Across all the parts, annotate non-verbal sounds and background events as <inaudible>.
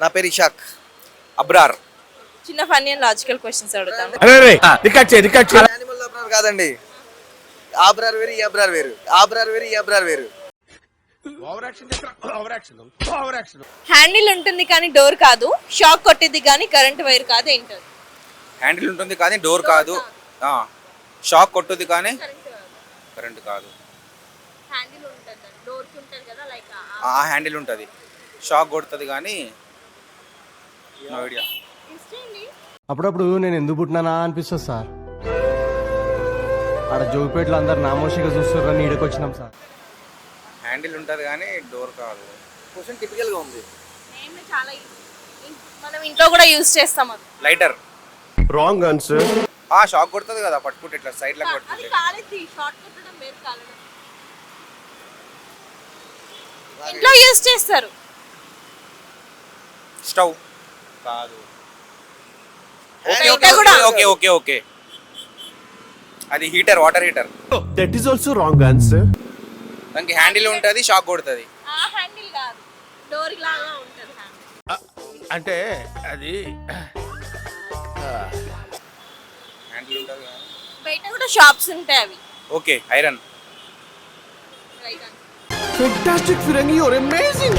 నా పేరు ఇషాక్. అబ్రార్. చిన్న ఫన్నీ అండ్ లాజికల్ క్వశ్చన్స్ అడుగుతాను. అరే రికార్డ్ చేయి రికార్డ్ చేయి. యానిమల్ అబ్రార్ కాదండి. ఆబ్రార్ వేరు ఈ అబ్రార్ వేరు. ఆబ్రార్ వేరు ఈ అబ్రార్ వేరు. హ్యాండిల్ ఉంటుంది కానీ డోర్ కాదు. షాక్ కొట్టేది కానీ కరెంట్ వైర్ కాదు ఏంటది? హ్యాండిల్ ఉంటుంది కానీ డోర్ కాదు. ఆ, షాక్ కొట్టుది కానీ కరెంట్ కాదు. హ్యాండిల్ ఉంటుంది డోర్ ఉంటుంది కదా లైక్ ఆ హ్యాండిల్ ఉంటుంది. షాక్ కొడుతుంది కానీ నో ఐడియా. అప్పుడప్పుడు నేను ఎందుకు పుట్టినానా అనిపిస్తుంది సార్. ఆడ జోగిపేటలో అందరు నామోషిగా చూస్తున్నారని ఈడకొచ్చినాం సార్. హ్యాండిల్ ఉంటుంది కానీ డోర్ కాదు. క్వశ్చన్ టిపికల్గా ఉంది చాలా మనం ఇంట్లో కూడా యూజ్ చేస్తాం అది. లైటర్. రాంగ్ ఆన్సర్ ఆ షాక్ కొడుతుంది కదా పట్టుకుంటే ఇట్లా సైడ్లో అది పట్టుకుంటే కాలేదు షార్ట్ కొట్టడం వేరు కాలేదు? ఇంట్లో యూజ్ చేస్తారు. స్టవ్. కాదు. ఓకే ఇంకా ఓకే కూడా. ఓకే ఓకే ఓకే అది heater water heater that is also wrong answer దానికి హ్యాండిల్ ఉంటుంది షాక్ కొడుతుంది. ఆ హ్యాండిల్ కాదు. డోర్ లాగా ఉంటుంది అంటే అది హ్యాండిల్ ఉంటుంది బయట కూడా షాప్స్ ఉంటాయి అవి. ఓకే ఐరన్ రైట్ ఫెంటాస్టిక్ ఫిరంగి యువర్ అమేజింగ్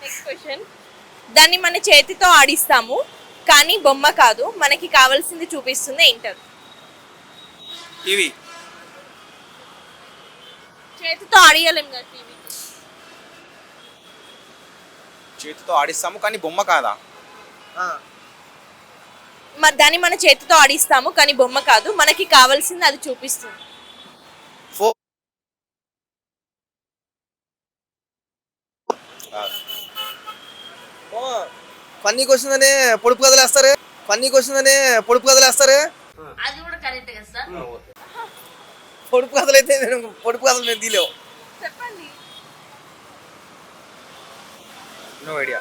నెక్స్ట్ క్వశ్చన్ దాన్ని మన చేతితో ఆడిస్తాము కానీ బొమ్మ కాదు. మనకి కావాల్సింది చూపిస్తుంది ఏంటది టీవీ చేతితో ఆడియలేం కదా టీవీ చేతితో ఆడిస్తాము కానీ బొమ్మ కాదా? ఆ, మరి దాన్ని మన చేతితో ఆడిస్తాము కానీ బొమ్మ కాదు. మనకి కావాల్సింది అది చూపిస్తుంది. క్వశ్చన్ అనే పొడుపు కథలు వేస్తారే? ఫన్నీ క్వశ్చన్ అనే పొడుపు కథలు వేస్తారే? అది కూడా కరెక్ట్ కదా సార్? పొడుపు కథలు అయితే నేను పొడుపు కథలు నేను తీలేవు చెప్పండి. No idea.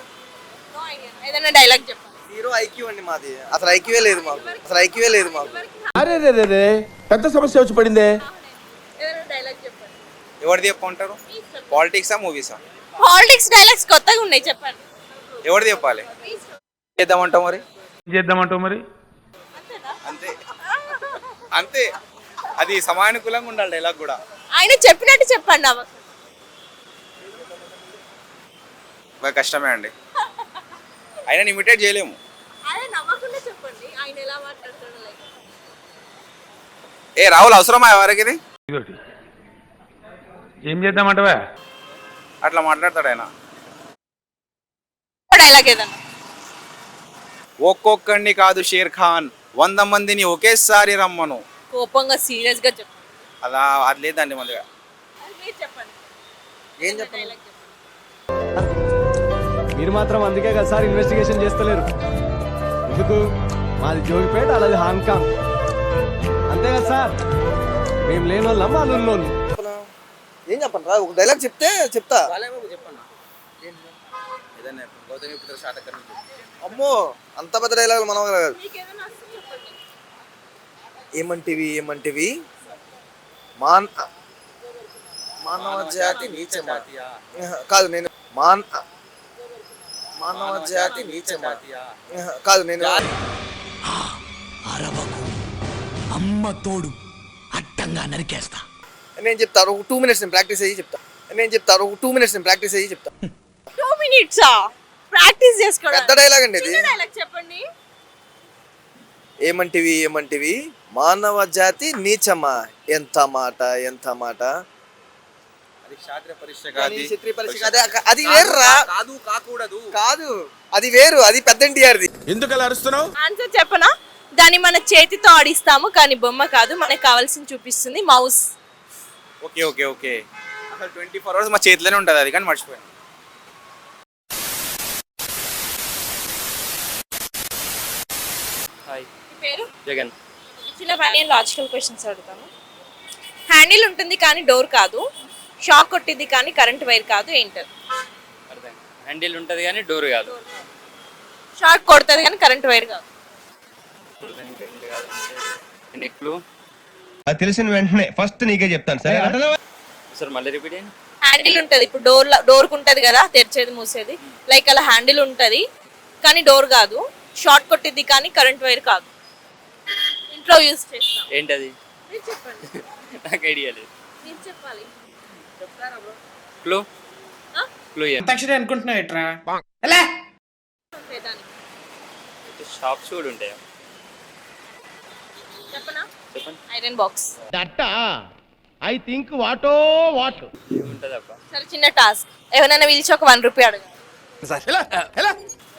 ఏదైనా డైలాగ్ చెప్పండి. హీరో ఐక్యూ అండి మాది. అసలు ఐక్యూవే లేదు మాకు. అసలు ఐక్యూవే లేదు మాకు. అరే రే రే రే పెద్ద సమస్య వచ్చి పడిందే? ఏదైనా డైలాగ్ చెప్పండి. ఎవరిది చెప్పుకుంటారు? పాలిటిక్సా మూవీసా పాలిటిక్స్ డైలాగ్స్ కొత్తగా ఉన్నాయి చెప్పండి. ఎవరిది చెప్పాలి? చేద్దామంటావు మరి? చేద్దామంటావు మరి? అంతేనా అంతే. అంతే. అది సమానుకూలంగా ఉండాలి డైలాగ్ కూడా. ఆయన చెప్పినట్టు చెప్పండి అవ బాగా కష్టమే అండి. అయినా ఇమిటేట్ చేయలేము. అదే నవ్వకుండా చెప్పండి. ఆయన ఎలా మాట్లాడతాడు లైక్. ఏ రాహుల్ అవసరమా ఎవరికి ఇది ఏం చేద్దామంటావా? అట్లా మాట్లాడతాడు ఆయన. డైలాగ్ ఏదన్నా? ఒక్కొక్కడిని కాదు షేర్ ఖాన్ వంద మందిని ఒకేసారి రమ్మను. కోపంగా సీరియస్గా చెప్పండి అలా అది లేదండి మందిగా అది మీరు ఏం చెప్పండి? మాత్రం అందుకే కదా సార్ ఇన్వెస్టిగేషన్ చేస్తలేరు. ఎందుకు? మాది జోగిపేట అలాది హాంకాంగ్ అంతే కదా సార్? మేము లేని వాళ్ళం వాళ్ళు ఉన్నోళ్ళు? ఏం చెప్పండి రా ఒక డైలాగ్ చెప్తే చెప్తా. అమ్మో అంత పెద్ద డైలాగ్ మనం కాదు. ఏమంటివి ఏమంటివి? మాన్ మానవ జాతి నీచమా? కాదు నేను మాన్ మానవ జాతి నీచమా? కాదు నేను అమ్మ తోడు అడ్డంగా నరికేస్తా. నేను చెప్తాను ఒక టూ మినిట్స్ నేను ప్రాక్టీస్ అయ్యి చెప్తా. నేను చెప్తాను ఒక టూ మినిట్స్ నేను ప్రాక్టీస్ అయ్యి చెప్తా. టూ మినిట్సా ప్రాక్టీస్ చేసుకోవడం. పెద్ద డైలాగ్ అండి ఇది. డైలాగ్ చెప్పండి. ఏమంటివి ఏమంటివి? మానవ జాతి నీచమా? ఎంత మాట ఎంత మాట? అది వేర్రా. కాదు కాకూడదు. కాదు అది వేరు అది పెద్ద ఎన్టీఆర్ది ఎందుకు అలా అరుస్తున్నావు? ఆన్సర్ చెప్పనా? దాన్ని మన చేతితో ఆడిస్తాము కానీ బొమ్మ కాదు మనకు కావాల్సింది చూపిస్తుంది. మౌస్ ఓకే ఓకే ఓకే అసలు ట్వంటీ ఫోర్ అవర్స్ మా చేతిలోనే ఉంటుంది అది కానీ మర్చిపోయాను మీ పేరు జగన్ చిన్న పని లాజికల్ క్వశ్చన్స్ అడుగుతాను హ్యాండిల్ ఉంటుంది కానీ డోర్ కాదు షాక్ కొట్టింది కానీ కరెంట్ వైర్ కాదు ఏంటది అర్థం హ్యాండిల్ ఉంటుంది కానీ డోర్ కాదు షాక్ కొడుతుంది కానీ కరెంట్ వైర్ కాదు నెక్లు అది తెలిసిన వెంటనే ఫస్ట్ నీకే చెప్తాను సరే? సార్ మళ్ళీ రిపీట్ చేయండి. హ్యాండిల్ ఉంటది. ఇప్పుడు డోర్ డోర్ ఉంటది కదా తెరిచేది మూసేది. లైక్ అలా హ్యాండిల్ ఉంటది కానీ డోర్ కాదు. షార్ట్ కొట్టింది కానీ కరెంట్ వైర్ కాదు. ఇంట్లో యూస్ చేస్తాం. ఏంటది? చెప్పండి. నాకు ఐడియా లేదు. మీరు చెప్పాలి. క్లూ ఆ? క్లూ దానికి షాప్స్ కూడా ఉంటాయా? చెప్పనా? Iron box. ఐ థింక్ వాటో వాట్? సరే చిన్న టాస్క్. ఎవరైనా పిలిచి ఒక వన్ రూపీ అడగ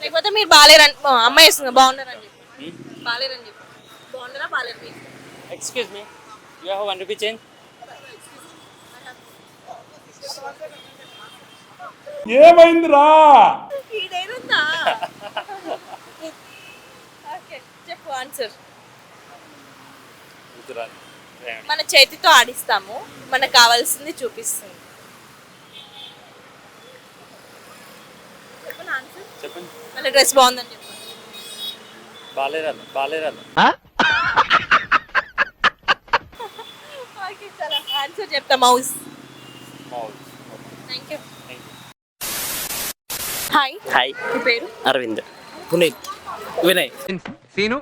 లేకపోతే మీరు బాగాలేరని అమ్మాయి వేస్తుంది బాగున్నారని చెప్పి బాగాలేరని చెప్పి బాగున్నారా బాగాలేరు excuse me you have one rupee change ఈడేనుందా okay చెప్పు ఆన్సర్ గుర్తురాదు మన చేతితో ఆడిస్తాము మనకు కావాల్సింది చూపిస్తుంది. చెప్పండి. డ్రెస్ బాగుందని చెప్పండి బాలేరాలు బాలేరాలు. ఓకే చాలా ఆన్సర్ చెప్తా mouse mouse thank you hi hi మీ పేరు? అరవింద్. పునీత్. వినయ్. సీను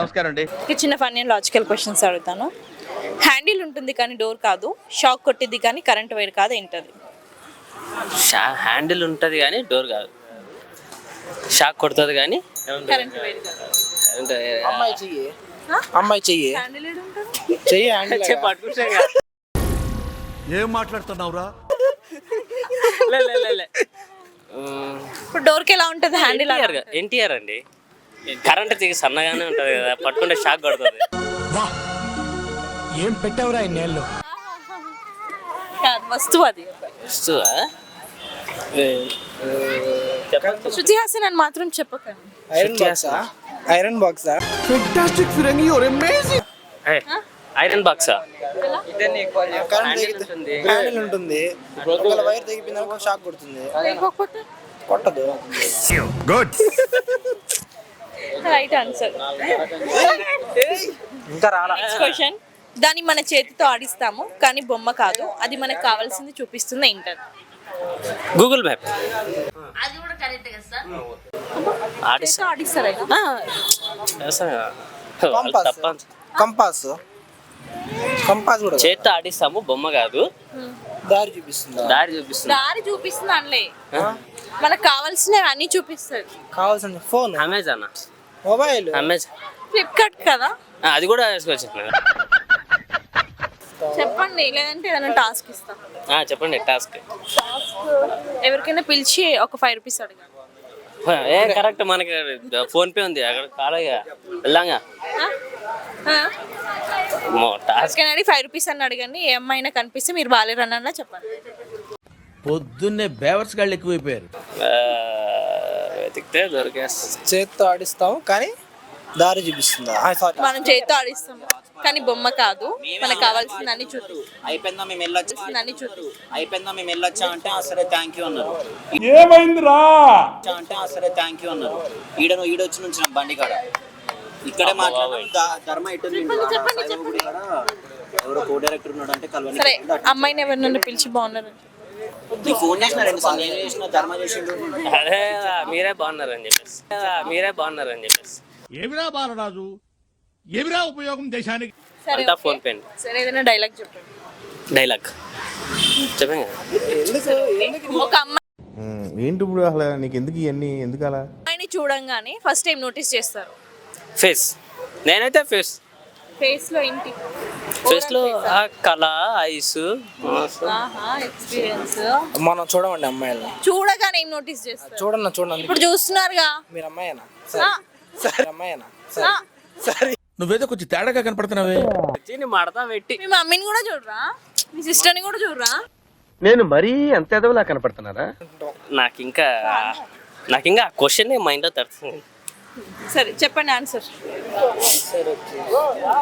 నమస్కారం అండి. ఇక చిన్న ఫన్నీ లాజికల్ క్వశ్చన్స్ అడుగుతాను. హ్యాండిల్ ఉంటుంది కానీ డోర్ కాదు. షాక్ కొట్టింది కానీ కరెంట్ వైర్ కాదు ఏంటది హ్యాండిల్ ఉంటుంది కానీ డోర్ కాదు. షాక్ కొడుతుంది కానీ కరెంట్ వైర్ కాదు. అమ్మాయి చెయ్యి? అమ్మాయి చెయ్యి. హ్యాండిల్ ఏడు ఉంటుంది? చెయ్యి హ్యాండిల్ <laughs> పట్టుకుంటాం ఏం మాట్లాడుతున్నావురా? ఇప్పుడు డోర్కి ఎలా ఉంటుంది హ్యాండిల్ ఎన్టీఆర్ అండి. కరెంట్ తీగి సన్నగానే ఉంటుంది కదా పట్టుకుంటే షాక్ కొడుతుంది. ఏం పెట్టావురా ఇన్నేళ్ళు కాదు వస్తువు అది. వస్తువా? చెప్పండి శృతి హాసన్ అని మాత్రం చెప్పకండి ఐరన్ బాక్సా ఐరన్ బాక్సా ఫెంటాస్టిక్ ఫిరంగి యువర్ అమేజింగ్ ఐరన్ బాక్సా ఉంటుంది. ఒకవేళ వైర్ తెగిపోయింది షాక్ కొడుతుంది. కొట్టదు. గుడ్ రైట్ ఆన్సర్ ఇంకా రాలా? నెక్స్ట్ క్వశ్చన్ దాన్ని మన చేతితో ఆడిస్తాము కానీ బొమ్మ కాదు. అది మనకు కావాల్సింది చూపిస్తుంది ఏంటది గూగుల్ మ్యాప్ అది కూడా కరెక్ట్ కదా సార్? ఆడిస్ చేతితో ఆడిస్తారా కంపాస్ కంపాస్ కంపాస్ కూడా చేత్తో ఆడిస్తాము బొమ్మ కాదు. దారి చూపిస్తుందా? దారి చూపిస్తుంది. దారి చూపిస్తుంది అనలే. మనకు కావాల్సినవి అన్ని చూపిస్తుంది. కావాల్సిన phone Amazon mobile Amazon Flipkart కదా? అది కూడా వేసుకోవచ్చు. చెప్పండి లేదంటే ఏదైనా టాస్క్ ఇస్తాం. ఆ, చెప్పండి టాస్క్ ఎవరికైనా పిలిచి ఒక ఫైవ్ రూపీస్ అడగాలి. ఏ కరెక్ట్ మనకి ఫోన్ పే ఉంది అక్కడ కాలేగా. వెళ్ళాంగా. టాస్క్ ఎవరికైనా అడిగి ఫైవ్ రూపీస్ అని అడగండి ఏ అమ్మాయినా కనిపిస్తే మీరు బాగాలేరన్నా చెప్పండి. పొద్దున్నే బేవర్స్ గాళ్ళు ఎక్కువైపోయారు. వెతికితే దొరికేస్తుంది. చేత్తో ఆడిస్తాం కానీ దారి చూపిస్తుందా. సారీ మనం చేతితో ఆడిస్తాం కానీ బొమ్మ కాదు. మనకు కావాల్సింది అన్ని చూపి అయిపోయిందా? మేము వెళ్ళొచ్చా? అన్ని చూపి అయిపోయిందా? మేము వెళ్ళొచ్చా అంటే సరే థ్యాంక్ యూ అన్నారు. ఏమైందిరా? అంటే సరే థ్యాంక్ యూ అన్నారు. ఈడ ఈడొచ్చి నుంచి నా బండి కాడ. ఇక్కడే మాట్లాడడం ద- ధర్మ ఇటు. ఎవరో కో డైరెక్టర్ ఉన్నాడు అంటే కలవని అమ్మాయిని ఎవరినైనా పిలిచి బాగున్నారు ఫోన్ చేసిన రెండు సార్లు నేను చేసిన ధర్మ చేసిండు. అదే మీరే బాగున్నారు అని చెప్పేసి మీరే బాగున్నారు అని చెప్పేసి. ఏమిరా బాలరాజు? ఏమిరా ఉపయోగం దేశానికి? సరే అంతా. ఫోన్ పే సరే ఏదైనా డైలాగ్ చెప్పండి. డైలాగ్. చెప్పండి. ఒక అమ్మాయి ఏంటి ఇప్పుడు అసలు? నీకు ఎందుకు ఇవన్నీ? ఎందుకు అలా? అమ్మాయిని చూడంగానే ఫస్ట్ టైం నోటీస్ చేస్తారు. ఫేస్ నేనైతే ఫేస్ ఫేస్లో ఏంటి? ఫేస్లో ఆ కళ ఐస్ ఎక్స్పీరియన్స్ మనం చూడమండి అమ్మాయిల్ని. చూడగానే ఏం నోటీస్ చేస్తారు? చూడన్నా చూడండి. ఇప్పుడు చూస్తున్నారుగా. మీరు అమ్మాయినా? ఆ, సరే. అమ్మాయినా? ఆ, సరే. నువ్వేదో కొంచెం తేడాగా కనపడుతున్నావే. తిని మడతా పెట్టి. మీ మమ్మీని కూడా చూడరా? మీ సిస్టర్ని కూడా చూడరా? నేను మరీ అంత ఎదవలా కనపడుతున్నారా? నాకు ఇంకా నాకు ఇంకా క్వశ్చన్ మైండ్లో తడుతుంది సరే చెప్పండి ఆన్సర్.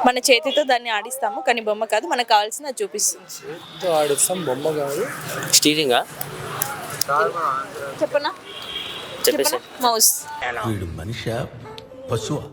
మన చేతితో దాన్ని ఆడిస్తాము కానీ బొమ్మ కాదు మనకు కావాల్సింది అది చూపిస్తుంది. ఆడిస్తాం బొమ్మ కాదు. స్టీరింగా? చెప్పనా? చెప్పేసి. మౌస్. మనిషి? పశువు?